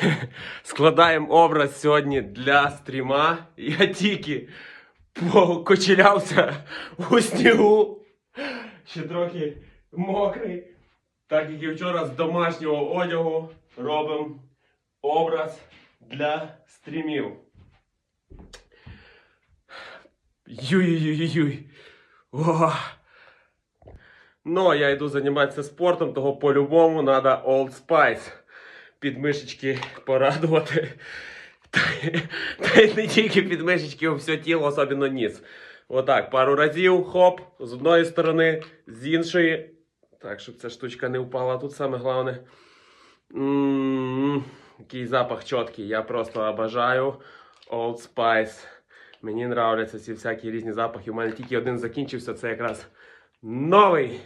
Складаємо образ сьогодні для стріма. Я тільки покочелявся у снігу. Ще трохи мокрий. Так як і вчора з домашнього одягу робимо образ для стрімів. Юй-юй-юй-юй. Ну, я йду займатися спортом, того по-любому треба Old Spice. Підмишечки порадувати. Та, й- не тільки підмишечки, а все тіло, особливо ніс. Отак, пару разів, хоп, з одної сторони, з іншої. Так, щоб ця штучка не впала. Тут саме головне. М, Який запах чіткий. Я просто обожаю Old Spice. Мені нравляться ці всякі різні запахи. У мене тільки один закінчився, це якраз новий.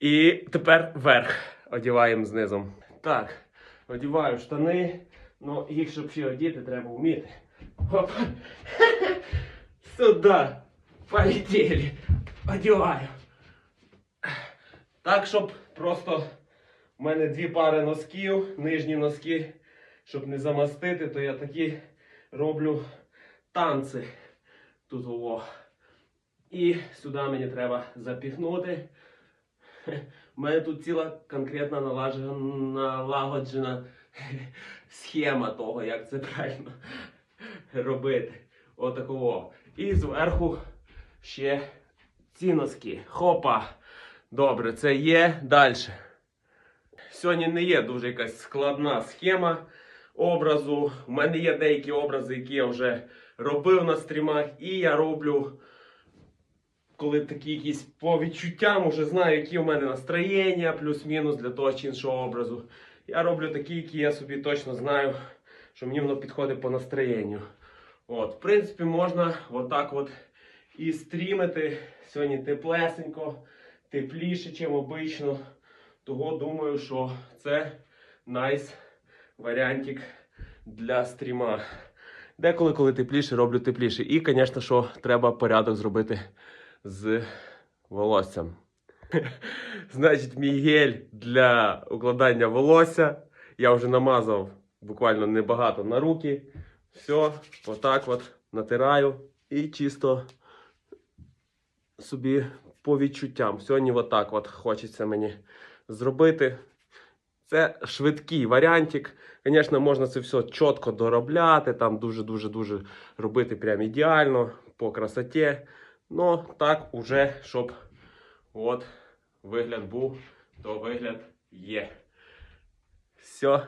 І тепер верх одіваємо знизу. Так, одіваю штани. Ну, їх, щоб ще одіти, треба вміти. Оп. Сюди. Полетели. Одіваю. Так, щоб просто в мене дві пари носків, нижні носки, щоб не замастити, то я такі роблю танці. Тут о. І сюди мені треба запіхнути. У мене тут ціла конкретна налагоджена схема того, як це правильно робити. Отакого. І зверху ще ці носки. Хопа! Добре, це є. Далі. Сьогодні не є дуже якась складна схема образу. У мене є деякі образи, які я вже робив на стрімах, і я роблю, коли такі якісь по відчуттям, вже знаю, які у мене настроєння, плюс-мінус для того чи іншого образу. Я роблю такі, які я собі точно знаю, що мені воно підходить по настроєнню. От, в принципі, можна отак от і стрімити. Сьогодні теплесенько, тепліше, ніж обично. Того думаю, що це найс варіантик для стріма. Деколи, коли тепліше, роблю тепліше. І, звісно, що треба порядок зробити з волоссям. Значить, мій гель для укладання волосся. Я вже намазав буквально небагато на руки. Все, отак от натираю і чисто собі по відчуттям. Сьогодні отак от хочеться мені зробити. Це швидкий варіантик. Звісно, можна це все чітко доробляти, там дуже-дуже-дуже робити прям ідеально, по красоті. Ну, так уже, щоб от вигляд був, то вигляд є. Все,